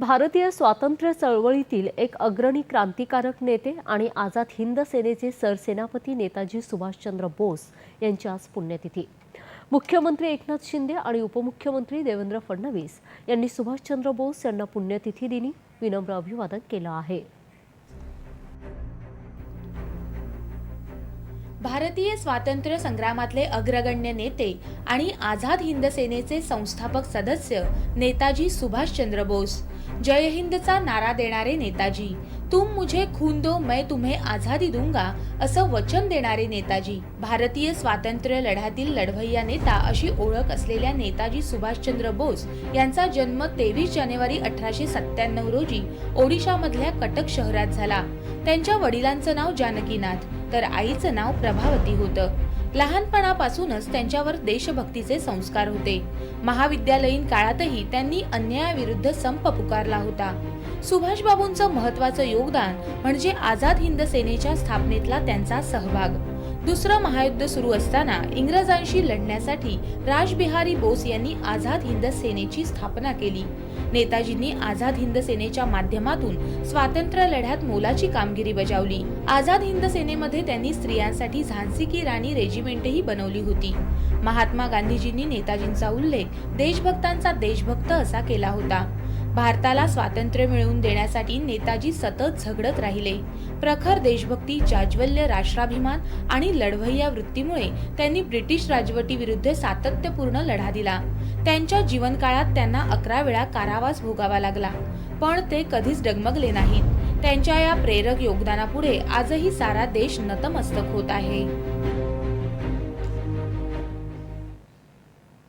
भारतीय स्वातंत्र्य चळवळीतील एक अग्रणी क्रांतिकारक नेते आणि आझाद हिंद सेनेचे सरसेनापती नेताजी सुभाषचंद्र बोस यांची आज पुण्यतिथी. मुख्यमंत्री एकनाथ शिंदे आणि उपमुख्यमंत्री देवेंद्र फडणवीस यांनी सुभाषचंद्र बोस यांना पुण्यतिथी दिनी विनम्र अभिवादन केलं आहे. भारतीय स्वातंत्र्य संग्रामातले अग्रगण्य नेते आणि आझाद हिंद सेनेचे संस्थापक सदस्य नेताजी सुभाषचंद्र बोस. जय हिंदचा नारा देणारे नेताजी. तुम मुझे खून दो मैं तुम्हे आझादी दूंगा असं वचन देणारे नेताजी भारतीय स्वातंत्र्य लढ्यातील लढवय्या नेता अशी ओळख असलेल्या नेताजी सुभाषचंद्र बोस यांचा जन्म तेवीस जानेवारी अठराशे सत्त्याण्णव रोजी ओडिशामधल्या कटक शहरात झाला. त्यांच्या वडिलांचं नाव जानकीनाथ तर आईचं नाव प्रभावती होतं. लहानपणापासूनच त्यांच्यावर देशभक्तीचे संस्कार होते. महाविद्यालयीन काळातही त्यांनी अन्यायाविरुद्ध संप पुकारला होता. सुभाषबाबूंचं महत्वाचं योगदान म्हणजे आझाद हिंद सेनेच्या स्थापनेतला त्यांचा सहभाग. दुसरं महायुद्ध सुरू असताना इंग्रजांशी लढण्यासाठी राजबिहारी बोस यांनी आझाद हिंद सेनेची स्थापना केली. नेताजींनी आझाद हिंद सेनेच्या माध्यमातून स्वातंत्र्य लढ्यात मोलाची कामगिरी बजावली. आझाद हिंद सेनेमध्ये त्यांनी स्त्रियांसाठी झांसी की राणी रेजिमेंटही बनवली होती. महात्मा गांधीजींनी नेताजींचा उल्लेख देशभक्तांचा देशभक्त असा केला होता. भारताला स्वातंत्र्य मिळवून देण्यासाठी नेताजी सतत झगडत राहिले. प्रखर देशभक्ती जाज्वल्य राष्ट्राभिमान आणि लढवय्या वृत्तीमुळे त्यांनी ब्रिटिश राजवटीविरुद्ध सातत्यपूर्ण लढा दिला. त्यांच्या जीवनकाळात त्यांना अकरा वेळा कारावास भोगावा लागला. पण ते कधीच डगमगले नाहीत. त्यांच्या या प्रेरक योगदानापुढे आजही सारा देश नतमस्तक होत आहे.